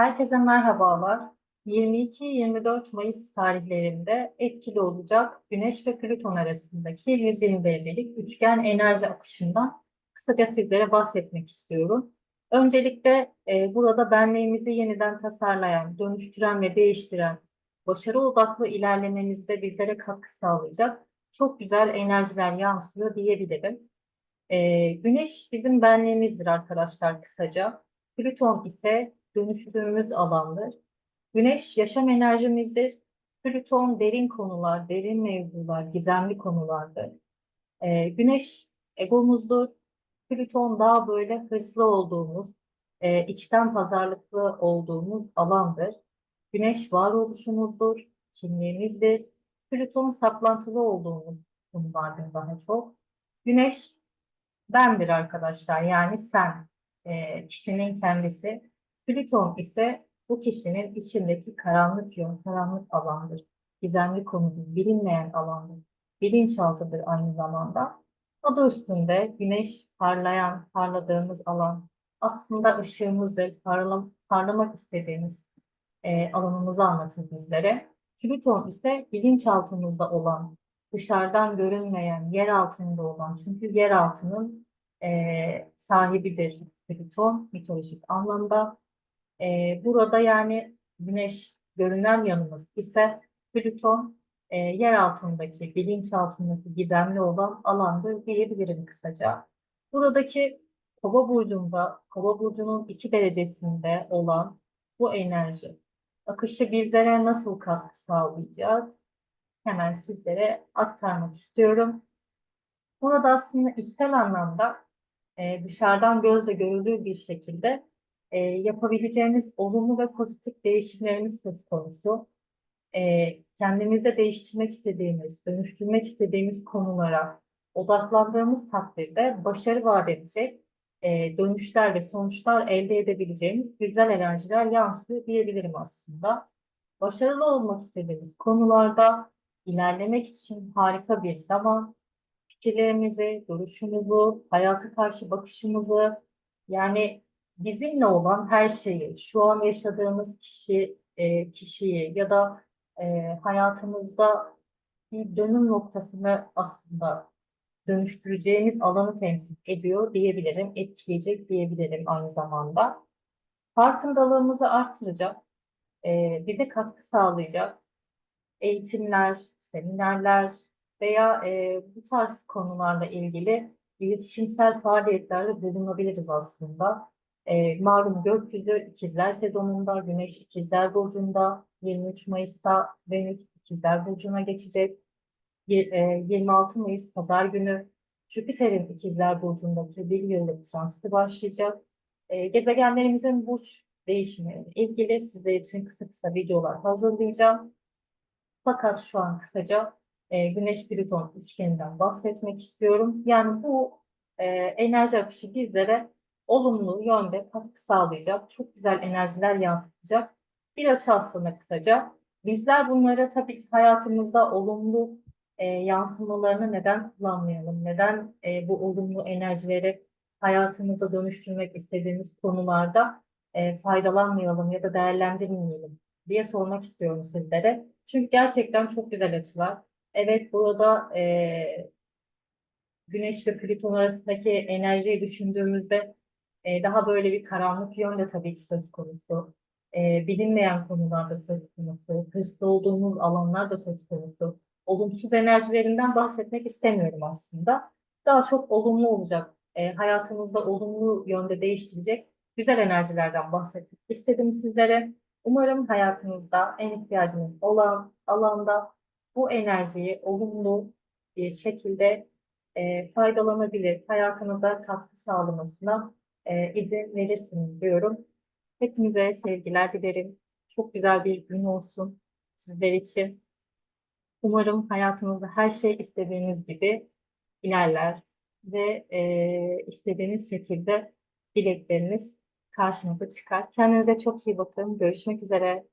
Herkese merhabalar. 22-24 Mayıs tarihlerinde etkili olacak Güneş ve Plüton arasındaki 120 derecelik üçgen enerji akışından kısaca sizlere bahsetmek istiyorum. Öncelikle e, burada benliğimizi yeniden tasarlayan, dönüştüren ve değiştiren, başarı odaklı ilerlememizde bizlere katkı sağlayacak çok güzel enerjiler yansıyor diyebilirim. E, güneş bizim benliğimizdir arkadaşlar kısaca. Plüton ise dönüştüğümüz alandır. Güneş yaşam enerjimizdir. Plüton derin konular, derin mevzular, gizemli konulardır. Ee, güneş egomuzdur. Plüton daha böyle hırslı olduğumuz, e, içten pazarlıklı olduğumuz alandır. Güneş varoluşumuzdur, kimliğimizdir. Plüton saplantılı olduğumuz konulardır daha çok. Güneş bendir arkadaşlar yani sen, e, kişinin kendisi. Plüton ise bu kişinin içindeki karanlık yön, karanlık alandır. Gizemli konudur, bilinmeyen alandır. Bilinçaltıdır aynı zamanda. Adı üstünde güneş parlayan, parladığımız alan aslında ışığımızdır, parlam parlamak istediğimiz e, alanımızı anlatır bizlere. Plüton ise bilinçaltımızda olan, dışarıdan görünmeyen, yer altında olan, çünkü yer altının e, sahibidir Plüton mitolojik anlamda. E, burada yani Güneş görünen yanımız ise Plüton e, yer altındaki, bilinç altındaki gizemli olan alandır diyebilirim kısaca. Buradaki Kova burcunda, Kova burcunun iki derecesinde olan bu enerji akışı bizlere nasıl katkı sağlayacak? Hemen sizlere aktarmak istiyorum. Burada aslında içsel anlamda e, dışarıdan gözle görüldüğü bir şekilde e, yapabileceğimiz olumlu ve pozitif değişimlerimiz söz konusu. E, kendimizde değiştirmek istediğimiz, dönüştürmek istediğimiz konulara odaklandığımız takdirde başarı vaat edecek e, dönüşler ve sonuçlar elde edebileceğimiz güzel enerjiler yansıyor diyebilirim aslında. Başarılı olmak istediğimiz konularda ilerlemek için harika bir zaman, fikirlerimizi, duruşumuzu, hayata karşı bakışımızı, yani bizimle olan her şeyi, şu an yaşadığımız kişi, e, kişiyi ya da e, hayatımızda bir dönüm noktasını aslında dönüştüreceğimiz alanı temsil ediyor diyebilirim, etkileyecek diyebilirim aynı zamanda. Farkındalığımızı artıracak, e, bize katkı sağlayacak eğitimler, seminerler veya e, bu tarz konularla ilgili iletişimsel faaliyetlerde bulunabiliriz aslında. E, malum gökyüzü ikizler sezonunda, Güneş ikizler burcunda, 23 Mayıs'ta Venüs ikizler burcuna geçecek. 26 e, Mayıs Pazar günü Jüpiter'in ikizler burcundaki bir yıllık transiti başlayacak. E, gezegenlerimizin burç değişimiyle ilgili sizler için kısa kısa videolar hazırlayacağım. Fakat şu an kısaca e, Güneş-Plüton üçgeninden bahsetmek istiyorum. Yani bu enerji akışı bizlere olumlu yönde katkı sağlayacak, çok güzel enerjiler yansıtacak bir açı aslında kısaca. Bizler bunları tabii ki hayatımızda olumlu e, yansımalarını neden kullanmayalım? Neden e, bu olumlu enerjileri hayatımıza dönüştürmek istediğimiz konularda e, faydalanmayalım ya da değerlendirmeyelim diye sormak istiyorum sizlere. Çünkü gerçekten çok güzel açılar. Evet burada e, Güneş ve Plüton arasındaki enerjiyi düşündüğümüzde e, daha böyle bir karanlık yönde tabii ki söz konusu. E, bilinmeyen konularda söz konusu, hırslı olduğumuz alanlar da söz konusu olumsuz enerjilerinden bahsetmek istemiyorum aslında. Daha çok olumlu olacak, e, hayatımızda olumlu yönde değiştirecek güzel enerjilerden bahsetmek istedim sizlere. Umarım hayatınızda en ihtiyacınız olan alanda bu enerjiyi olumlu bir şekilde e, faydalanabilir, hayatınızda katkı sağlamasına e, izin verirsiniz diyorum. Hepinize sevgiler dilerim. Çok güzel bir gün olsun sizler için. Umarım hayatınızda her şey istediğiniz gibi ilerler ve e, istediğiniz şekilde dilekleriniz karşınıza çıkar. Kendinize çok iyi bakın. Görüşmek üzere.